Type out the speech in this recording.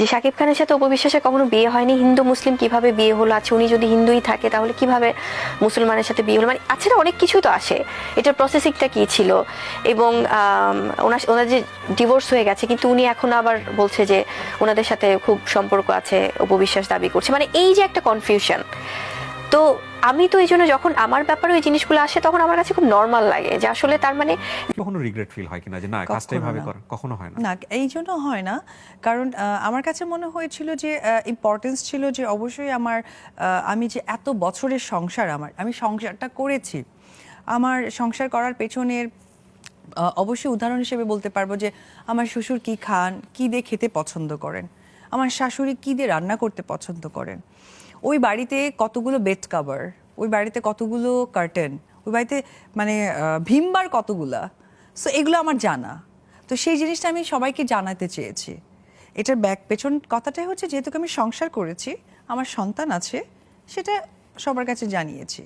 যে শাকিব খানের সাথে উপবিশ্বাসে কখনো বিয়ে হয়নি, হিন্দু, মুসলিম কীভাবে বিয়ে হলো আছে উনি যদি হিন্দুই থাকে, তাহলে কীভাবে মুসলমানের সাথে বিয়ে হলো? মানে আছে না, অনেক কিছু তো আসে। এটার প্রসেসিংটা কি ছিল? এবং ওনার ওনার যে ডিভোর্স হয়ে গেছে, কিন্তু উনি এখন আবার বলছে যে, ওনাদের সাথে খুব সম্পর্ক আছে উপবিশ্বাস দাবি করছে। মানে এই যে একটা কনফিউশন তো আমি তো এই জন্য যখন আমার ব্যাপারে ওই জিনিসগুলো আসে তখন আমার কাছে খুব নর্মাল লাগে যে আসলে তার মানে কখনো রিগ্রেট ফিল হয় কিনা যে না কাজটা কখনো এভাবে না। কখনো হয় না। না এই জন্য হয় না। কারণ আমার কাছে মনে হয়েছিল যে ইম্পর্টেন্স ছিল যে অবশ্যই আমার আমি যে এত বছরের সংসার আমার আমি সংসারটা করেছি। আমার সংসার করার পেছনের অবশ্যই উদাহরণ হিসেবে বলতে পারব যে আমার শ্বশুর কি খান কি দিয়ে খেতে পছন্দ করেন? আমার শাশুড়ি কী দিয়ে রান্না করতে পছন্দ করেন? ওই বাড়িতে কতগুলো বেড কাভার ওই বাড়িতে কতগুলো কার্টেন ওই বাড়িতে মানে ভীমবার কতগুলা? সো এগুলো আমার জানা। তো সেই জিনিসটা আমি সবাইকে জানাতে চেয়েছি। এটার ব্যাক পেছন কথাটাই হচ্ছে, যেহেতু আমি সংসার করেছি, আমার সন্তান আছে, সেটা সবার কাছে জানিয়েছি।